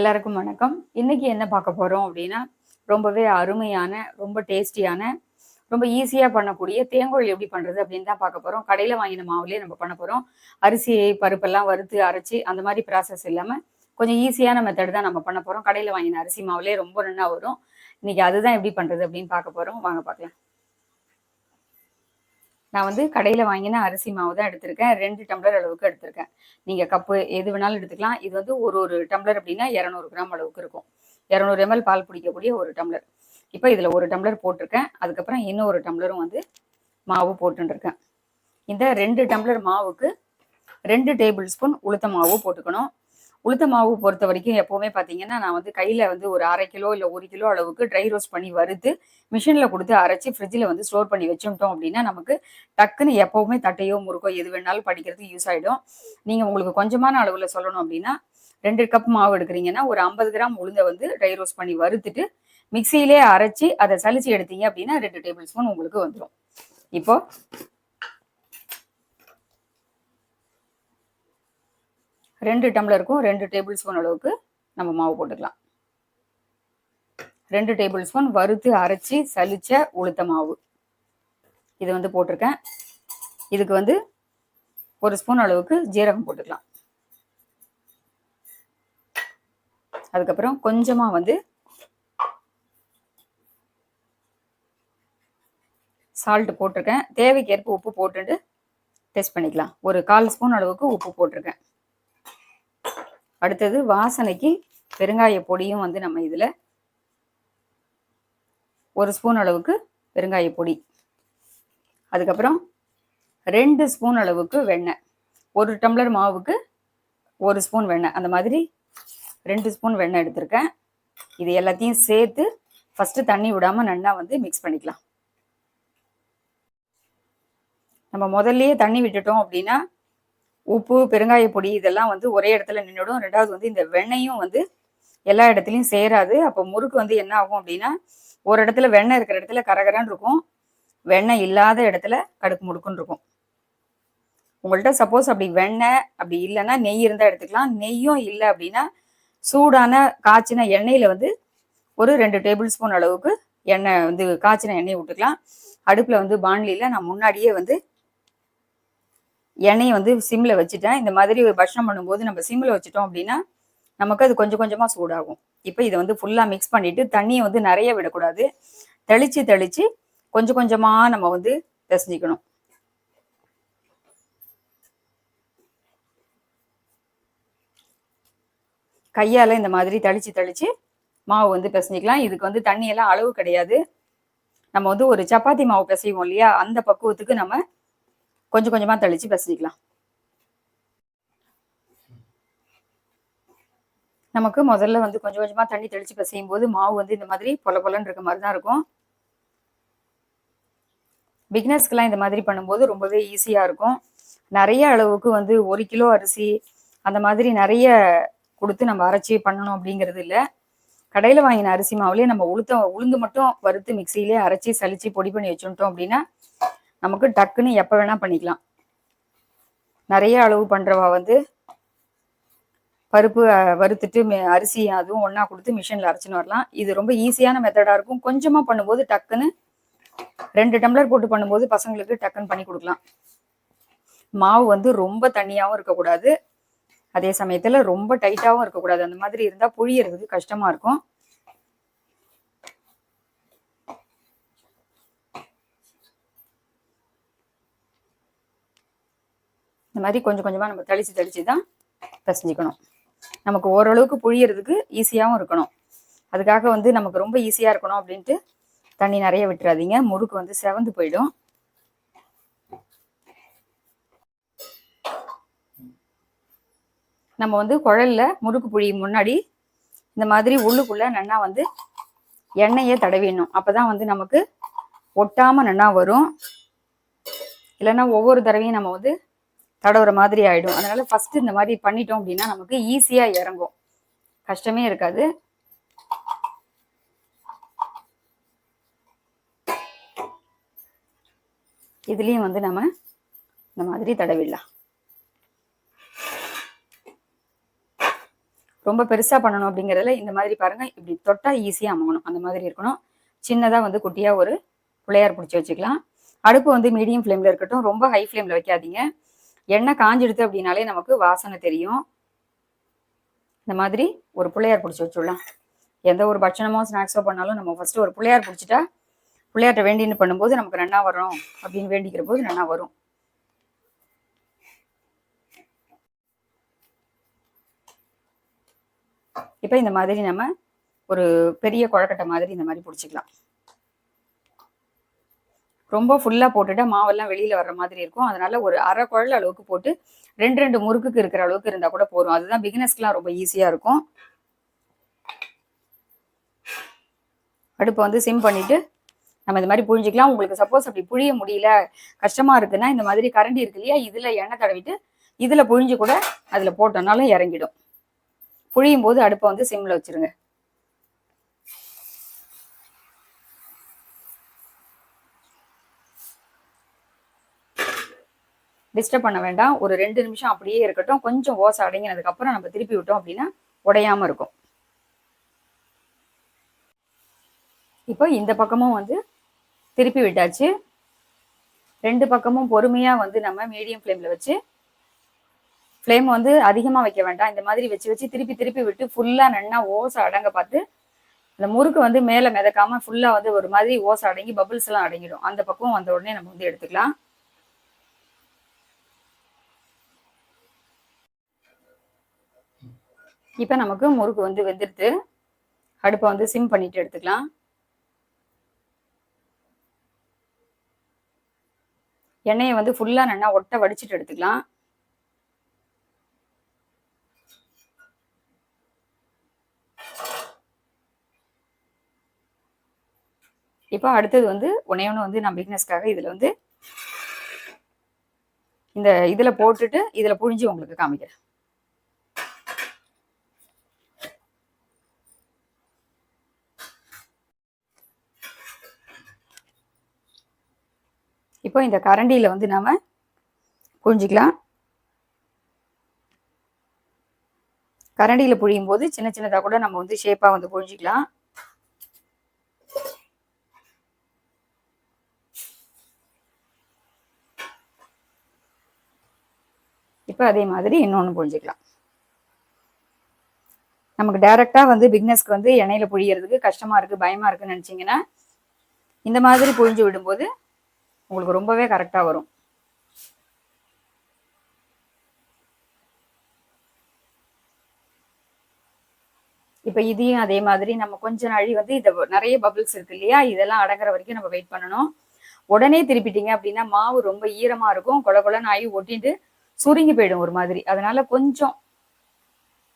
எல்லாருக்கும் வணக்கம். இன்னைக்கு என்ன பார்க்க போறோம் அப்படின்னா ரொம்பவே அருமையான ரொம்ப டேஸ்டியான ரொம்ப ஈஸியா பண்ணக்கூடிய தேங்குழல் எப்படி பண்றது அப்படின்னு தான் பார்க்க போறோம். கடையில வாங்கின மாவுலயே நம்ம பண்ண போறோம். அரிசி பருப்பெல்லாம் வறுத்து அரைச்சி அந்த மாதிரி ப்ராசஸ் இல்லாம கொஞ்சம் ஈஸியான மெத்தட் தான் நம்ம பண்ண போறோம். கடையில வாங்கின அரிசி மாவுலயே ரொம்ப நல்லா வரும். இன்னைக்கு அதுதான் எப்படி பண்றது அப்படின்னு பார்க்க போறோம். வாங்க பார்க்கலாம். நான் வந்து கடையில் வாங்கின அரிசி மாவு தான் எடுத்திருக்கேன். ரெண்டு டம்ளர் அளவுக்கு எடுத்திருக்கேன். நீங்கள் கப்பு எது வேணாலும் எடுத்துக்கலாம். இது வந்து ஒரு ஒரு டம்ளர் அப்படின்னா இரநூறு கிராம் அளவுக்கு இருக்கும். இரநூறு எம்எல் பால் பிடிக்கக்கூடிய ஒரு டம்ளர். இப்போ இதில் ஒரு டம்ளர் போட்டிருக்கேன். அதுக்கப்புறம் இன்னும் ஒரு டம்ளரும் வந்து மாவு போட்டுருக்கேன் இந்த ரெண்டு டம்ளர் மாவுக்கு ரெண்டு டேபிள் ஸ்பூன் உளுத்த மாவு போட்டுக்கணும். உளுத்த மாவு பொறுத்த வரைக்கும் எப்போவுமே பார்த்தீங்கன்னா நான் வந்து கையில் வந்து ஒரு அரை கிலோ இல்லை ஒரு கிலோ அளவுக்கு ட்ரை ரோஸ்ட் பண்ணி வறுத்து மிஷினில் கொடுத்து அரைச்சி ஃப்ரிட்ஜில் வந்து ஸ்டோர் பண்ணி வச்சுட்டோம் அப்படின்னா நமக்கு டக்குன்னு எப்போவுமே தட்டையோ முறுக்கோ எது வேணாலும் படிக்கிறதுக்கு யூஸ் ஆகிடும் நீங்கள் உங்களுக்கு கொஞ்சமான அளவில் சொல்லணும் அப்படின்னா ரெண்டு கப் மாவு எடுக்கிறீங்கன்னா ஒரு ஐம்பது கிராம் உளுந்தை வந்து ட்ரை ரோஸ்ட் பண்ணி வறுத்துட்டு மிக்சியிலே அரைச்சி அதை சலிச்சு எடுத்தீங்க அப்படின்னா ரெண்டு டேபிள் ஸ்பூன் உங்களுக்கு வந்துடும் இப்போ ரெண்டு டம்ளருக்கும் ரெண்டு டேபிள் ஸ்பூன் அளவுக்கு நம்ம மாவு போட்டுக்கலாம். ரெண்டு டேபிள் ஸ்பூன் வறுத்து அரைச்சி சலிச்ச உளுத்த மாவு. இது வந்து போட்டிருக்கேன். இதுக்கு வந்து ஒரு ஸ்பூன் அளவுக்கு ஜீரகம் போட்டுக்கலாம். அதுக்கப்புறம் கொஞ்சமாக வந்து சால்ட் போட்டிருக்கேன். தேவைக்கேற்ப உப்பு போட்டுட்டு டெஸ்ட் பண்ணிக்கலாம். ஒரு கால் ஸ்பூன் அளவுக்கு உப்பு போட்டிருக்கேன். அடுத்தது வாசனைக்கு பெருங்காய பொடியும் வந்து நம்ம இதில் ஒரு ஸ்பூன் அளவுக்கு பெருங்காய பொடி. அதுக்கப்புறம் ரெண்டு ஸ்பூன் அளவுக்கு வெண்ணெய். ஒரு டம்ளர் மாவுக்கு ஒரு ஸ்பூன் வெண்ணெய். அந்த மாதிரி ரெண்டு ஸ்பூன் வெண்ணெய் எடுத்திருக்கேன். இது எல்லாத்தையும் சேர்த்து ஃபஸ்ட்டு தண்ணி விடாமல் நல்லா வந்து மிக்ஸ் பண்ணிக்கலாம். நம்ம முதல்லையே தண்ணி விட்டுட்டோம் அப்படின்னா உப்பு பெருங்காய பொடி இதெல்லாம் வந்து ஒரே இடத்துல நின்றுடும் ரெண்டாவது வந்து இந்த வெண்ணெயும் வந்து எல்லா இடத்துலையும் சேராது. அப்போ முறுக்கு வந்து என்ன ஆகும் அப்படின்னா ஒரு இடத்துல வெண்ணெய் இருக்கிற இடத்துல கரகரன்னு இருக்கும். வெண்ணெய் இல்லாத இடத்துல கடுக்கு முடுக்குன்னு இருக்கும். உங்கள்கிட்ட சப்போஸ் அப்படி வெண்ணெய் அப்படி இல்லைன்னா நெய் இருந்தால் எடுத்துக்கலாம். நெய்யும் இல்லை அப்படின்னா சூடான காய்ச்சின எண்ணெயில் வந்து ஒரு ரெண்டு டேபிள் ஸ்பூன் அளவுக்கு எண்ணெய் வந்து காய்ச்சின எண்ணெய் விட்டுக்கலாம். அடுப்பில் வந்து பாண்லியில் நான் முன்னாடியே வந்து எண்ணெயை வந்து சிம்மில் வச்சுட்டேன் இந்த மாதிரி பட்சணம் பண்ணும்போது நம்ம சிம்மில் வச்சுட்டோம் அப்படின்னா நமக்கு அது கொஞ்சம் கொஞ்சமாக சூடாகும். இப்போ இதை வந்து ஃபுல்லாக மிக்ஸ் பண்ணிவிட்டு தண்ணியை வந்து நிறைய விடக்கூடாது. தெளித்து தெளித்து கொஞ்சம் கொஞ்சமாக நம்ம வந்து பிசைஞ்சிக்கணும். கையால் இந்த மாதிரி தெளித்து தெளித்து மாவு வந்து பிசைஞ்சிக்கலாம். இதுக்கு வந்து தண்ணியெல்லாம் அளவு கிடையாது. நம்ம வந்து ஒரு சப்பாத்தி மாவு பிசைவோம் இல்லையா? அந்த பக்குவத்துக்கு நம்ம கொஞ்சம் கொஞ்சமாக தெளித்து பிசைஞ்சிக்கலாம் நமக்கு முதல்ல வந்து கொஞ்சம் கொஞ்சமாக தண்ணி தெளித்து பிசையும் போது மாவு வந்து இந்த மாதிரி பொல பொலன்னு இருக்க மாதிரி தான் இருக்கும். பிக்னஸ்க்கெலாம் இந்த மாதிரி பண்ணும்போது ரொம்பவே ஈஸியாக இருக்கும். நிறைய அளவுக்கு வந்து ஒரு கிலோ அரிசி அந்த மாதிரி நிறைய கொடுத்து நம்ம அரைச்சி பண்ணணும் அப்படிங்கிறது இல்லை. கடையில் வாங்கின அரிசி மாவுலேயே நம்ம உளுத்த உளுந்து மட்டும் வறுத்து மிக்சியிலே அரைச்சி சலிச்சு பொடி பண்ணி வச்சுட்டோம் அப்படின்னா நமக்கு டக்குன்னு எப்போ வேணால் பண்ணிக்கலாம். நிறைய அளவு பண்ணுறவா வந்து பருப்பு வறுத்துட்டு அரிசி அதுவும் ஒன்றா கொடுத்து மிஷினில் அரைச்சின்னு வரலாம். இது ரொம்ப ஈஸியான மெத்தடாக இருக்கும். கொஞ்சமாக பண்ணும்போது டக்குன்னு ரெண்டு டம்ளர் போட்டு பண்ணும்போது பசங்களுக்கு டக்குன்னு பண்ணி கொடுக்கலாம். மாவு வந்து ரொம்ப தண்ணியாகவும் இருக்கக்கூடாது. அதே சமயத்தில் ரொம்ப டைட்டாகவும் இருக்கக்கூடாது. அந்த மாதிரி இருந்தால் புழியறதுக்கு கஷ்டமாக இருக்கும். இந்த மாதிரி கொஞ்சம் கொஞ்சமாக நம்ம தெளித்து தெளித்து தான் பிசைஞ்சிக்கணும். நமக்கு ஓரளவுக்கு புழியறதுக்கு ஈஸியாகவும் இருக்கணும். அதுக்காக வந்து நமக்கு ரொம்ப ஈஸியாக இருக்கணும் அப்படின்ட்டு தண்ணி நிறைய விட்டுறாதீங்க. முறுக்கு வந்து செவந்து போயிடும். நம்ம வந்து குழல்ல முறுக்கு புழியும் முன்னாடி இந்த மாதிரி உள்ளுக்குள்ள நன்னா வந்து எண்ணெயை தடவிடணும். அப்போதான் வந்து நமக்கு ஒட்டாம நன்னா வரும். இல்லைன்னா ஒவ்வொரு தடவையும் நம்ம வந்து தடவுற மாதிரி ஆயிடும். அதனால ஃபர்ஸ்ட் இந்த மாதிரி பண்ணிட்டோம் அப்படின்னா நமக்கு ஈஸியா இறங்கும். கஷ்டமே இருக்காது. இதுலயும் வந்து நம்ம இந்த மாதிரி தடவிடலாம். ரொம்ப பெருசாக பண்ணணும் அப்படிங்கிறதுல இந்த மாதிரி பாருங்க இப்படி தொட்டால் ஈஸியாக அமங்கணும். அந்த மாதிரி இருக்கணும். சின்னதாக வந்து குட்டியாக ஒரு பிள்ளையார் பிடிச்சி வச்சுக்கலாம். அடுப்பு வந்து மீடியம் ஃப்ளேமில் இருக்கட்டும் ரொம்ப ஹை ஃப்ளேமில் வைக்காதீங்க. எண்ணெய் காஞ்சிடுது அப்படின்னாலே நமக்கு வாசனை தெரியும். இந்த மாதிரி ஒரு பிள்ளையார் பிடிச்சி வச்சுடலாம். எந்த ஒரு பட்சணமோ ஸ்நாக்ஸோ பண்ணாலும் நம்ம ஃபர்ஸ்ட் ஒரு பிள்ளையார் பிடிச்சிட்டா பிள்ளையார்ட்ட வேண்டின்னு பண்ணும்போது நமக்கு நன்னா வரும் அப்படின்னு வேண்டிக்கிற போது நன்னா வரும். இப்போ இந்த மாதிரி நம்ம ஒரு பெரிய குழக்கட்டை மாதிரி இந்த மாதிரி பிடிச்சிக்கலாம். ரொம்ப ஃபுல்லாக போட்டுட்டா மாவெல்லாம் வெளியில் வர்ற மாதிரி இருக்கும். அதனால ஒரு அரை குழல் அளவுக்கு போட்டு ரெண்டு ரெண்டு முறுக்குக்கு இருக்கிற அளவுக்கு இருந்தால் கூட போதும். அதுதான் பிகினஸ்க்குலாம் ரொம்ப ஈஸியாக இருக்கும். அடுப்பை வந்து சிம் பண்ணிவிட்டு நம்ம இந்த மாதிரி புழிஞ்சிக்கலாம். உங்களுக்கு சப்போஸ் அப்படி புழிய முடியல கஷ்டமாக இருக்குன்னா இந்த மாதிரி கரண்டி இருக்கு இல்லையா இதில் எண்ணெய் தடவிட்டு இதில் புழிஞ்சு கூட அதில் போட்டோம்னாலும் இறங்கிடும். புழியும் போது அடுப்பை வந்து சிம்மில் வச்சிருங்க. டிஸ்டர்ப் பண்ண வேண்டாம். ஒரு ரெண்டு நிமிஷம் அப்படியே இருக்கட்டும். கொஞ்சம் ஓசை அடங்கினதுக்கப்புறம் நம்ம திருப்பி விட்டோம் அப்படின்னா உடையாம இருக்கும். இப்போ இந்த பக்கமும் வந்து திருப்பி விட்டாச்சு. ரெண்டு பக்கமும் பொறுமையா வந்து நம்ம மீடியம் ஃப்ளேம்ல வச்சு ஃப்ளேம் வந்து அதிகமாக வைக்க வேண்டாம். இந்த மாதிரி வச்சு வச்சு திருப்பி திருப்பி விட்டு ஃபுல்லாக நன்னா ஓசை அடங்க பார்த்து அந்த முறுக்கு வந்து மேலே மிதக்காம ஃபுல்லாக வந்து ஒரு மாதிரி ஓசை அடங்கி பபிள்ஸ் எல்லாம் அடங்கிடும். அந்த பக்கம் வந்த உடனே நம்ம வந்து எடுத்துக்கலாம். இப்போ நமக்கு முறுக்கு வந்து வெந்துடுது அடுப்பை வந்து சிம் பண்ணிட்டு எடுத்துக்கலாம். எண்ணெயை வந்து ஃபுல்லாக நல்லா ஒட்ட வடிச்சிட்டு எடுத்துக்கலாம். இப்போ அடுத்தது வந்து ஒன்னே ஒன்று வந்து நான் பிக்னஸ்க்காக இதில் வந்து இந்த இதில் போட்டுட்டு இதில் புழிஞ்சு உங்களுக்கு காமிக்கிறேன். இப்போ இந்த கரண்டியில் வந்து நாம புழிஞ்சிக்கலாம் கரண்டியில் புழியும் போது சின்ன சின்னதாக கூட நம்ம வந்து ஷேப்பாக வந்து புழிஞ்சிக்கலாம் இப்போ அதே மாதிரி இன்னொன்று புழிஞ்சிக்கலாம். நமக்கு டைரெக்டாக வந்து பிக்னஸ்க்கு வந்து எண்ணெயில் புழியறதுக்கு கஷ்டமாக இருக்குது பயமாக இருக்குன்னு நினச்சிங்கன்னா இந்த மாதிரி புழிஞ்சு விடும்போது உங்களுக்கு ரொம்பவே கரெக்டாக வரும். இப்போ இதையும் அதே மாதிரி நம்ம கொஞ்ச நாழி வந்து இதை நிறைய பபிள்ஸ் இருக்கு இல்லையா? இதெல்லாம் அடங்குற வரைக்கும் நம்ம வெயிட் பண்ணணும். உடனே திருப்பிட்டீங்க அப்படின்னா மாவு ரொம்ப ஈரமா இருக்கும். கொல கொலன்னு ஆகி ஒட்டிட்டு சுருங்கி போயிடும் ஒரு மாதிரி. அதனால கொஞ்சம்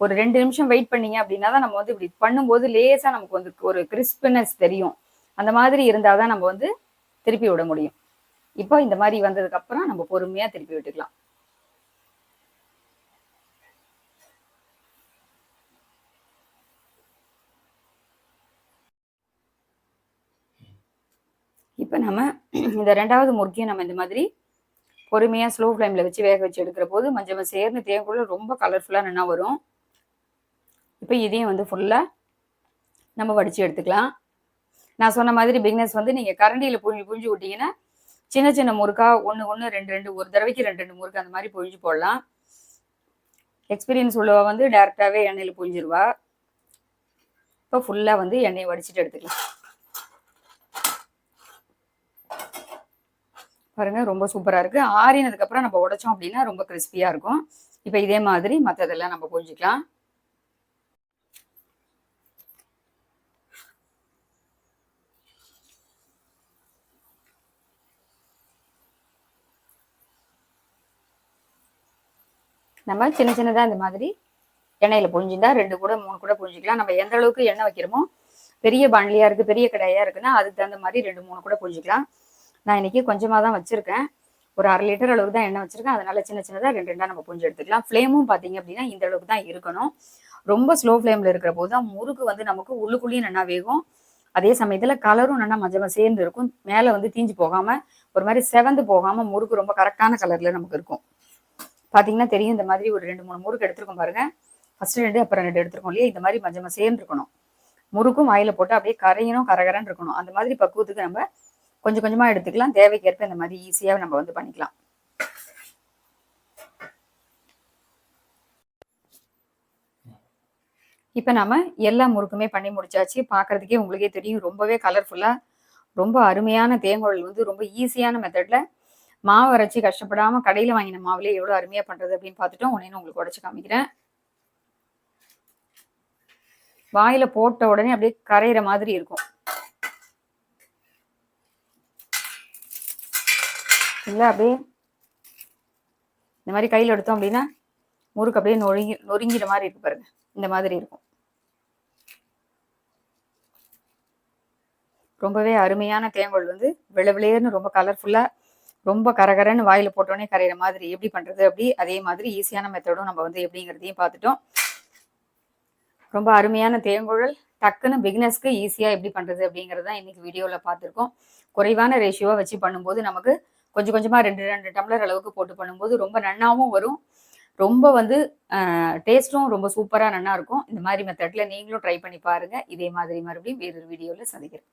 ஒரு ரெண்டு நிமிஷம் வெயிட் பண்ணீங்க அப்படின்னா தான் நம்ம வந்து இப்படி பண்ணும்போது லேசா நமக்கு வந்து ஒரு கிறிஸ்பினஸ் தெரியும். அந்த மாதிரி இருந்தாதான் நம்ம வந்து திருப்பி விட முடியும். இப்போ இந்த மாதிரி வந்ததுக்கு அப்புறம் நம்ம பொறுமையா திருப்பி விட்டுக்கலாம். இப்போ நம்ம இந்த ரெண்டாவது முறுக்கியை நம்ம இந்த மாதிரி பொறுமையாக ஸ்லோ ஃப்ளேமில் வச்சு வேக வச்சு எடுக்கிற போது மஞ்சள் சேர்ந்து தேவைக்குள்ள ரொம்ப கலர்ஃபுல்லாக நல்லா வரும். இப்போ இதையும் வந்து ஃபுல்லாக நம்ம வடித்து எடுத்துக்கலாம். நான் சொன்ன மாதிரி பிக்னஸ் வந்து நீங்கள் கரண்டியில் புழிஞ்சு புழிஞ்சு விட்டீங்கன்னா சின்ன சின்ன முறுக்கா ஒன்று ஒன்று ரெண்டு ரெண்டு ஒரு தடவைக்கு ரெண்டு ரெண்டு முறுக்கு அந்த மாதிரி புழிஞ்சு போடலாம். எக்ஸ்பீரியன்ஸ் உள்ளவ வந்து டேரெக்டாகவே எண்ணெயில் புழிஞ்சிருவா இப்போ ஃபுல்லாக வந்து எண்ணெயை வடிச்சிட்டு எடுத்துக்கலாம். பாருங்க ரொம்ப சூப்பராக இருக்குது ஆறினதுக்கப்புறம் நம்ம உடைச்சோம் அப்படின்னா ரொம்ப கிறிஸ்பியாக இருக்கும். இப்போ இதே மாதிரி மற்றதெல்லாம் நம்ம பொழிஞ்சிக்கலாம் நம்ம சின்ன சின்னதாக இந்த மாதிரி எண்ணெயில் புழிஞ்சிருந்தா ரெண்டு கூட மூணு கூட புழிஞ்சிக்கலாம். நம்ம எந்த அளவுக்கு எண்ணெய் வைக்கிறோமோ பெரிய பாண்டிலியாக இருக்குது பெரிய கடாயாக இருக்குன்னா அதுக்கு தகுந்த மாதிரி ரெண்டு மூணு கூட புழிஞ்சிக்கலாம். நான் இன்னைக்கு கொஞ்சமாக தான் வச்சுருக்கேன். ஒரு அரை லிட்டர் அளவுக்கு தான் எண்ணெய் வச்சிருக்கேன். அதனால சின்ன சின்னதாக ரெண்டு ரெண்டாக நம்ம புரிஞ்சு எடுத்துக்கலாம். ஃப்ளேமும் பார்த்தீங்க அப்படின்னா இந்த அளவுக்கு தான் இருக்கணும். ரொம்ப ஸ்லோ ஃப்ளேமில் இருக்கிற போது தான் முறுக்கு வந்து நமக்கு உள்ளுக்குள்ளேயும் நல்லா வேகும். அதே சமயத்தில் கலரும் நல்லா மஞ்சள் சேர்ந்து இருக்கும். மேலே வந்து தீஞ்சு போகாமல் ஒரு மாதிரி செவந்து போகாமல் முறுக்கு ரொம்ப கரெக்டான கலரில் நமக்கு இருக்கும். பார்த்தீங்கன்னா தெரியும் இந்த மாதிரி ஒரு ரெண்டு மூணு முறுக்கு எடுத்துருக்கோம் பாருங்க. ஃபர்ஸ்ட் ரெண்டு அப்புறம் ரெண்டு எடுத்துருக்கோம் இல்லையா? இந்த மாதிரி மஞ்சள் மசேன்னு இருக்கணும். முறுக்கும் வாயில போட்டு அப்படியே கரையணும் கரகரன்னு இருக்கணும். அந்த மாதிரி பக்குவத்துக்கு நம்ம கொஞ்சம் கொஞ்சமா எடுத்துக்கலாம். தேவைக்கேற்ப இந்த மாதிரி ஈஸியாக நம்ம வந்து பண்ணிக்கலாம். இப்போ நாம எல்லா முறுக்குமே பண்ணி முடிச்சாச்சு. பார்க்குறதுக்கே உங்களுக்கே தெரியும் ரொம்பவே கலர்ஃபுல்லாக ரொம்ப அருமையான தேங்குழல் வந்து ரொம்ப ஈஸியான மெத்தட்ல மாவு அரைச்சி கஷ்டப்படாம கடையில் வாங்கின மாவுலேயே எவ்வளோ அருமையா பண்ணுறது அப்படின்னு பார்த்துட்டோம் உடனே உங்களுக்கு உடச்சி காமிக்கிறேன். வாயில போட்ட உடனே அப்படியே கரையிற மாதிரி இருக்கும். இல்லை அப்படியே இந்த மாதிரி கையில் எடுத்தோம் அப்படின்னா முறுக்கு அப்படியே நொறுங்கி நொறுங்கிற மாதிரி இருக்கு பாருங்க. இந்த மாதிரி இருக்கும். ரொம்பவே அருமையான தேங்கோல் வந்து விளவிளேர்னு ரொம்ப கலர்ஃபுல்லாக ரொம்ப கரகரன்னு வாயில போட்டோடனே கரையிற மாதிரி எப்படி பண்றது அப்படி அதே மாதிரி ஈஸியான மெத்தடும் நம்ம வந்து எப்படிங்கிறதையும் பார்த்துட்டோம். ரொம்ப அருமையான தேங்குழல் டக்குன்னு பிகினஸ்க்கு ஈஸியாக எப்படி பண்ணுறது அப்படிங்கிறது தான் இன்னைக்கு வீடியோவில் பார்த்துருக்கோம். குறைவான ரேஷியோவாக வச்சு பண்ணும்போது நமக்கு கொஞ்சம் கொஞ்சமாக ரெண்டு ரெண்டு டம்ளர் அளவுக்கு போட்டு பண்ணும்போது ரொம்ப நன்னாவும் வரும். ரொம்ப வந்து டேஸ்ட்டும் ரொம்ப சூப்பராக நன்னா இருக்கும் இந்த மாதிரி மெத்தடில் நீங்களும் ட்ரை பண்ணி பாருங்கள் இதே மாதிரி மறுபடியும் வேறொரு வீடியோவில் சந்திக்கிறேன்.